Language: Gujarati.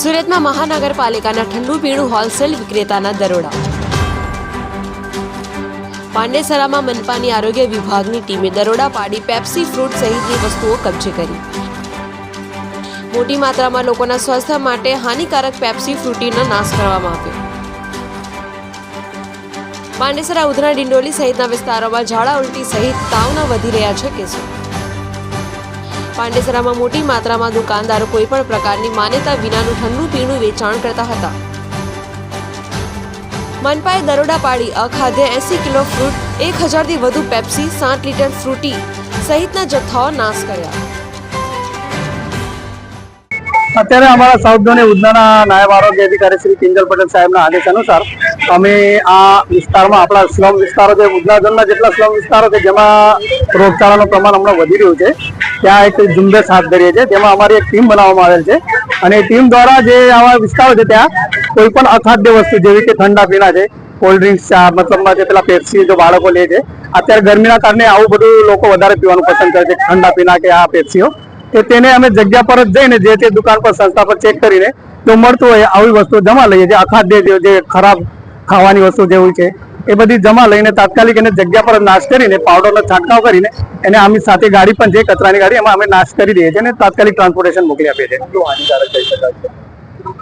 સુરતમાં મહાનગરપાલિકાના ઠંડુ પીણું હોલસેલ વિક્રેતાના દરોડા. પાંડેસરામાં મનપાની આરોગ્ય વિભાગની ટીમે દરોડા પાડી પેપ્સી, ફ્રૂટ સહિતની વસ્તુઓ કબજે કરી. મોટી માત્રામાં લોકોના સ્વાસ્થ્ય માટે હાનિકારક પેપ્સી, ફ્રૂટીનો નાશ કરવામાં આવ્યો. પાંડેસરા ઉધના ડિંડોલી સહિતના વિસ્તારોમાં ઝાડા ઉલટી સહિત તાવના વધી રહ્યા છે કેસો. પાંડેસરામાં મોટી માત્રામાં દુકાનદારો કોઈપણ પ્રકારની માન્યતા વિનાનું ઠંડુ પીણું વેચાણ કરતા હતા. મનપાએ દરોડા પાડી અખાદ્ય એસી કિલો ફ્રૂટ, એક હજારથી વધુ પેપ્સી, સાત લીટર ફ્રૂટી સહિતના જથ્થાઓ નાશ કર્યા. અત્યારે અમારા સાઉથ ઝોન ઉધનાના નાયબ આરોગ્ય અધિકારી શ્રી કિંજલ પટેલ સાહેબના આદેશ અનુસાર અમે આ વિસ્તારમાં, આપણા સ્લમ વિસ્તારો છે ઉધના જેટલા સ્લમ વિસ્તારો છે, જેમાં રોગચાળાનું પ્રમાણ હમણાં વધી રહ્યું છે, ત્યાં એક ઝુંબેશ હાથ ધરીએ છીએ તેમાં અમારી એક ટીમ બનાવવામાં આવેલ છે. અને ટીમ દ્વારા જે આવા વિસ્તારો છે, ત્યાં કોઈ પણ અખાદ્ય વસ્તુ, જેવી કે ઠંડા પીણા છે, કોલ્ડ ડ્રિંક્સ ચા મતલબમાં જે પેલા પેપ્સી જો બાળકો લે છે, અત્યારે ગરમીના કારણે આવું બધું લોકો વધારે પીવાનું પસંદ કરે છે, ઠંડા પીણા કે આ પેપ્સીઓ. કે તેને અમે જગ્યા પર જ જઈને જે તે દુકાન પર સંસ્થા પર ચેક કરીને જો મળતું હોય આવી વસ્તુ જમા લઈએ જે અખાદ્ય જે- જે ખરાબ ખાવાની વસ્તુ જેવી છે, એ બધી જમા લઈને તાત્કાલિક એને જગ્યા પર નાશ કરીને, પાવડરનો છંટકાવ કરીને એને આમની સાથે ગાડી પણ છે, કચરાની ગાડી, એમાં અમે નાશ કરી દઈએ છીએ અને તાત્કાલિક ટ્રાન્સપોર્ટેશન મોકલી આપીએ છીએ.